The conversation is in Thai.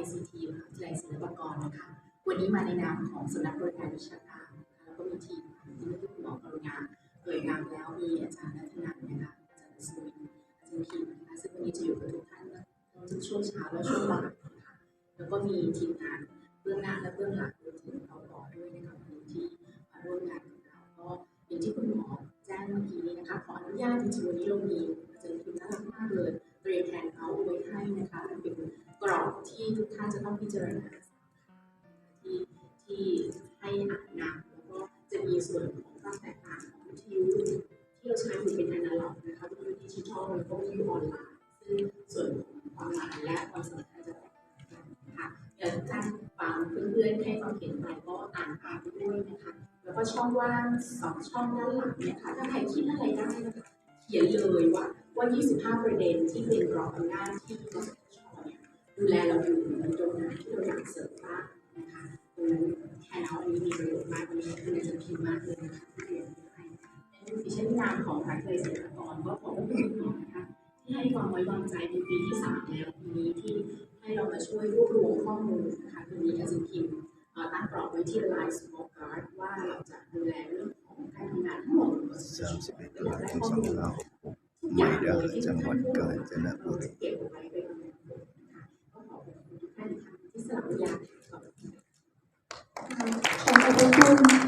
ICT มหาวิทยาลัยศิลปากรนะคะ วันนี้มาในนามของสำนักบริการวิชาการนะคะแล้วก็มีทีมที่ม่ได้คุณหมอกรุณาเอ่ยนามแล้วมีอาจารย์นัทนันนะคะอาจารย์สุวินอาจารย์คิมนะคะซึ่งวันนี้จะอยู่กับทุกท่านทั้งช่วงเช้าและช่วงบ่ายนะคะแล้วก็มีทีมงานเบื้องหน้าและเบื้องหลังรวมถึงเราบอด้วยนะคะวันนี้ที่มาร่วมงานกับเราก็อย่างที่คุณหมอแจ้งเมื่อกี้นี้นะคะขออนุญาตจริงๆวันนี้เรามีอาจารย์คิมน่ารักมากเลยเตรียมแผนเอาไว้ให้นะคะเป็น ที่ทุกท่านจะต้องพิจารณาที่ที่ให้อ่านนำแล้วก็จะมีส่วนของความแตกต่างของวิทยุที่เราใช้อยู่เป็นอนาล็อกนะคะวิทยุดิจิทัลแล้วก็วิทยุออนไลน์ซึ่งส่วนของความหมายและความสำคัญจะแตกต่างกันนะคะเดี๋ยวท่านฟังเพื่อนๆให้ความเห็นไปก็อ่านตามด้วยนะคะแล้วก็ช่องว่างสองช่องด้านหลังเนี่ยค่ะถ้าใครคิดอะไรได้นะคะเขียนเลยว่าว่า 25 ประเด็นที่เป็นกรอบอำนาจที่ ดูแลเราอยู่ในตรงไหนที่เราอยากเสริมบ้างนะคะตรงนั้นแทนเอาอันนี้มีประโยชน์มากวันนี้คืออาจารย์พิมพ์มากเลยนะคะที่เรียนให้ในดิฉันนามของมหาวิทยาลัยศิลปากรก็ขอบคุณคุณหมอนะคะที่ให้ความไว้วางใจในปีที่สามแล้วปีนี้ที่ให้เรามาช่วยรวบรวมข้อมูลนะคะวันนี้อาจารย์พิมพ์ตั้งกรอบไว้ที่ Line Small Guard ว่าเราจะดูแลเรื่องของการทำงานทั้งหมดของกสทช31ตุลาคม2566ไม่เด้จังหวัดกาญจนบุรีตนะคะก็ขอบ คุณ